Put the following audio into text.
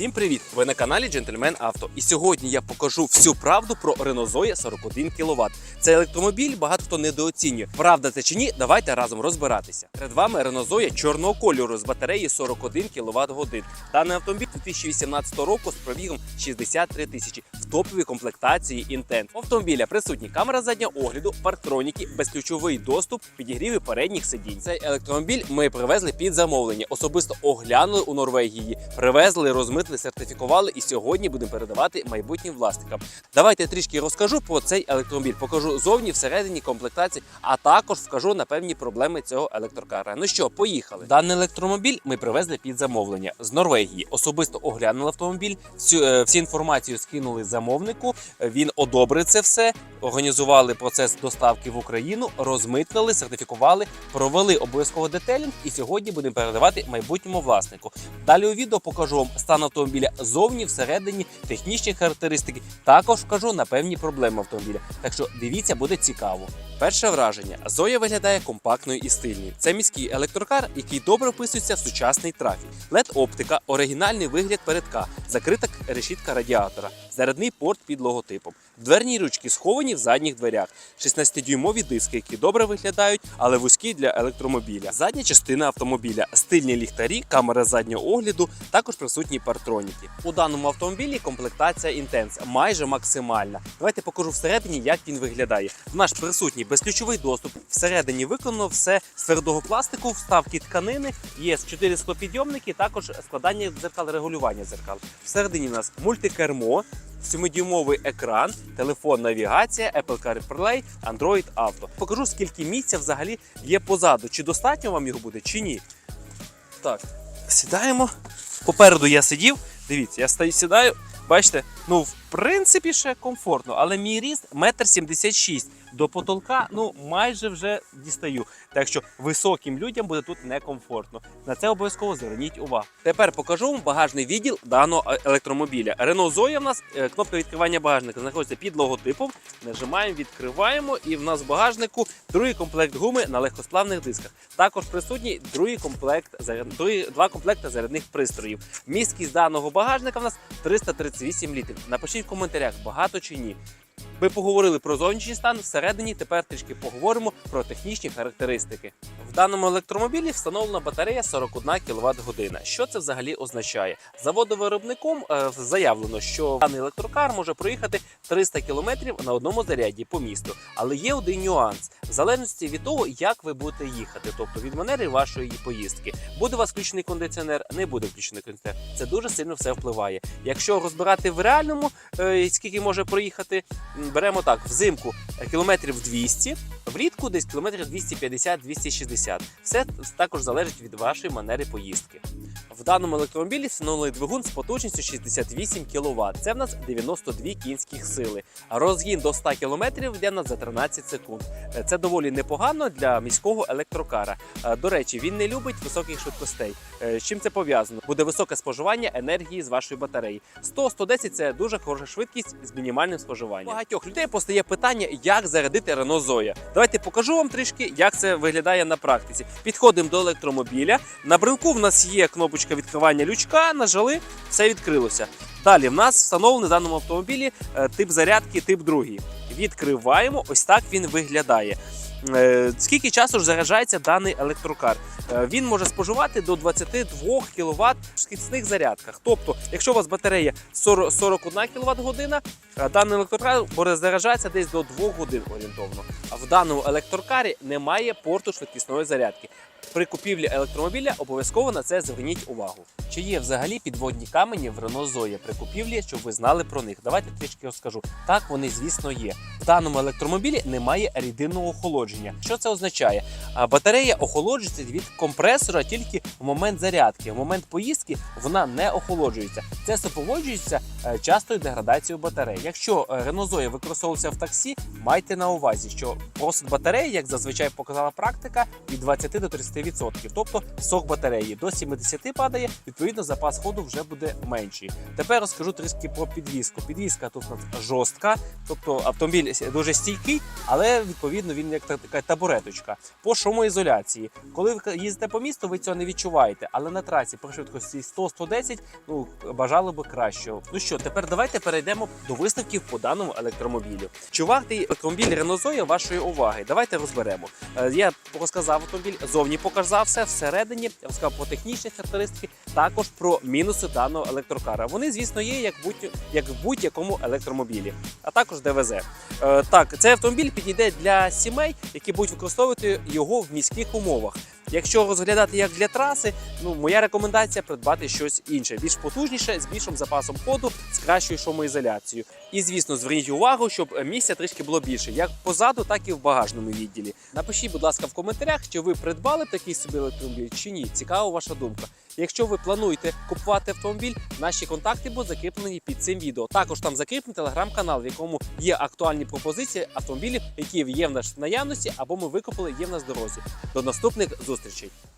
Всім привіт! Ви на каналі Джентльмен Авто. І сьогодні я покажу всю правду про Renault Zoe 41 кВт. Це електромобіль, багато хто недооцінює. Правда це чи ні? Давайте разом розбиратися. Перед вами Renault Zoe чорного кольору з батареї 41 кВт годин. Даний автомобіль 2018 року з пробігом 63 тисячі в топовій комплектації Intent. Автомобіля присутні камера заднього огляду, парктроніки, безключовий доступ, підігріви передніх сидінь. Цей електромобіль ми привезли під замовлення. Особисто оглянули у Норвегії, привезли, розмитли, сертифікували і сьогодні будемо передавати майбутнім власникам. Давайте я трішки розкажу про цей електромобіль. Покажу зовні, всередині комплектації, а також вкажу на певні проблеми цього електрокара. Ну що, поїхали. Даний електромобіль ми привезли під замовлення з Норвегії. Особисто оглянули автомобіль. Всю, е, всю інформацію скинули замовнику. Він одобрив це все. Організували процес доставки в Україну, розмитнили, сертифікували, провели обов'язково детелінг і сьогодні будемо передавати майбутньому власнику. Далі у відео покажу вам стан автомобіля зовні, всередині, технічні характеристики. Також вкажу на певні проблеми автомобіля. Так що дивіться, буде цікаво. Перше враження: Зоя виглядає компактною і стильною. Це міський електрокар, який добре вписується в сучасний трафік. led оптика, оригінальний вигляд передка, закрита решітка радіатора, зарядний порт під логотипом. Дверні ручки сховані в задніх дверях, 16-дюймові диски, які добре виглядають, але вузькі для електромобіля. Задня частина автомобіля, стильні ліхтарі, камера заднього огляду, також присутні партроніки. У даному автомобілі комплектація Intense майже максимальна. Давайте покажу всередині, як він виглядає. В наш присутній безключовий доступ. Всередині виконано все з твердого пластику, вставки тканини, є 4 склопідйомники, також складання дзеркал, регулювання дзеркал. Всередині у нас мультикермо. 7-дюймовий екран, телефон, навігація, Apple CarPlay, Android Auto. Покажу, скільки місця взагалі є позаду. Чи достатньо вам його буде, чи ні. Так, сідаємо. Попереду я сидів. Дивіться, я сідаю. Бачите, ну в принципі ще комфортно, але мій ріст метр сімдесят шість. До потолка ну майже вже дістаю. Так що високим людям буде тут некомфортно. На це обов'язково зверніть увагу. Тепер покажу вам багажний відділ даного е- електромобіля. Renault Zoe в нас е, кнопка відкривання багажника знаходиться під логотипом. Нажимаємо, відкриваємо, і в нас в багажнику другий комплект гуми на легкосплавних дисках. Також присутній другий комплект другий, два комплекти зарядних пристроїв. Місткість даного багажника в нас 338 літрів. Напишіть в коментарях, багато чи ні. Ми поговорили про зовнішній стан. Всередині тепер трішки поговоримо про технічні характеристики. В даному електромобілі встановлена батарея 41 кВт година. Що це взагалі означає? Заводовиробником е, заявлено, що даний електрокар може проїхати 300 км на одному заряді по місту. Але є один нюанс в залежності від того, як ви будете їхати, тобто від манери вашої поїздки. Буде у вас включений кондиціонер, не буде включений кондиціонер. Це дуже сильно все впливає. Якщо розбирати в реальному, е, скільки може проїхати, беремо так: взимку е, кілометрів 200, влітку десь кілометрів 250-260. Все також залежить від вашої манери поїздки. В даному електромобілі встановлений двигун з потужністю 68 кВт. Це в нас 92 кінських сили. Розгін до 100 км йде в нас за 13 секунд. Е, Це доволі непогано для міського електрокара. Е, До речі, він не любить високих швидкостей. Е, З чим це пов'язано? Буде високе споживання енергії з вашої батареї. 100-110 це дуже хороша швидкість з мінімальним споживанням. Багатьох людей постає питання, як зарядити Renault Zoe. Давайте покажу вам трішки, як це виглядає на практиці. Підходимо до електромобіля. На брелку в нас є кнопочка відкривання лючка, нажали, все відкрилося. Далі в нас встановлений в даному автомобілі е, тип зарядки, тип другий. Відкриваємо, ось так він виглядає. Е, Скільки часу ж заряджається даний електрокар? Е, Він може споживати до 22 кВт в швидкісних зарядках. Тобто, якщо у вас батарея 40, 41 кВт година, даний електрокар буде заряджатися десь до 2 годин орієнтовно. А в даному електрокарі немає порту швидкісної зарядки. При купівлі електромобіля обов'язково на це зверніть увагу. Чи є взагалі підводні камені в Renault Zoe при купівлі, щоб ви знали про них? Давайте трішки розкажу. Так, вони, звісно, є. В даному електромобілі немає рідинного охолодження. Що це означає? Батарея охолоджується від компресора тільки в момент зарядки. В момент поїздки вона не охолоджується. Це супроводжується е, частою деградацією батареї. Якщо Renault Zoe використовувався в таксі, майте на увазі, що просить батареї, як зазвичай показала практика, від 20 до 30 15%. Тобто сок батареї до 70 падає, відповідно, запас ходу вже буде менший. Тепер розкажу трішки про підвізку. Підвізка тут жорстка, тобто автомобіль дуже стійкий, але відповідно він як така табуреточка. По шумоізоляції. Коли ви їздите по місту, ви цього не відчуваєте, але на трасі при швидкості 100-110, ну бажали би кращого. Ну що, тепер давайте перейдемо до висновків по даному електромобілю. Чи вартий електромобіль Renault Zoe вашої уваги? Давайте розберемо. Е, Я розказав автомобіль, зовні показав все всередині, розказав про технічні характеристики, також про мінуси даного електрокара. Вони, звісно, є як будь як в будь-якому електромобілі, а також ДВЗ. Е, Так, цей автомобіль підійде для сімей, які будуть використовувати його в міських умовах. Якщо розглядати як для траси, ну моя рекомендація придбати щось інше, більш потужніше, з більшим запасом ходу, з кращою шумоізоляцією. І звісно, зверніть увагу, щоб місця трішки було більше, як позаду, так і в багажному відділі. Напишіть, будь ласка, в коментарях, чи ви придбали такий собі електромобіль чи ні. Цікава ваша думка. Якщо ви плануєте купувати автомобіль, наші контакти будуть закріплені під цим відео. Також там закріплений телеграм-канал, в якому є актуальні пропозиції автомобілів, які є в нас наявності або ми викупили є в нас дорозі. До наступних зустрічей. poster çektim.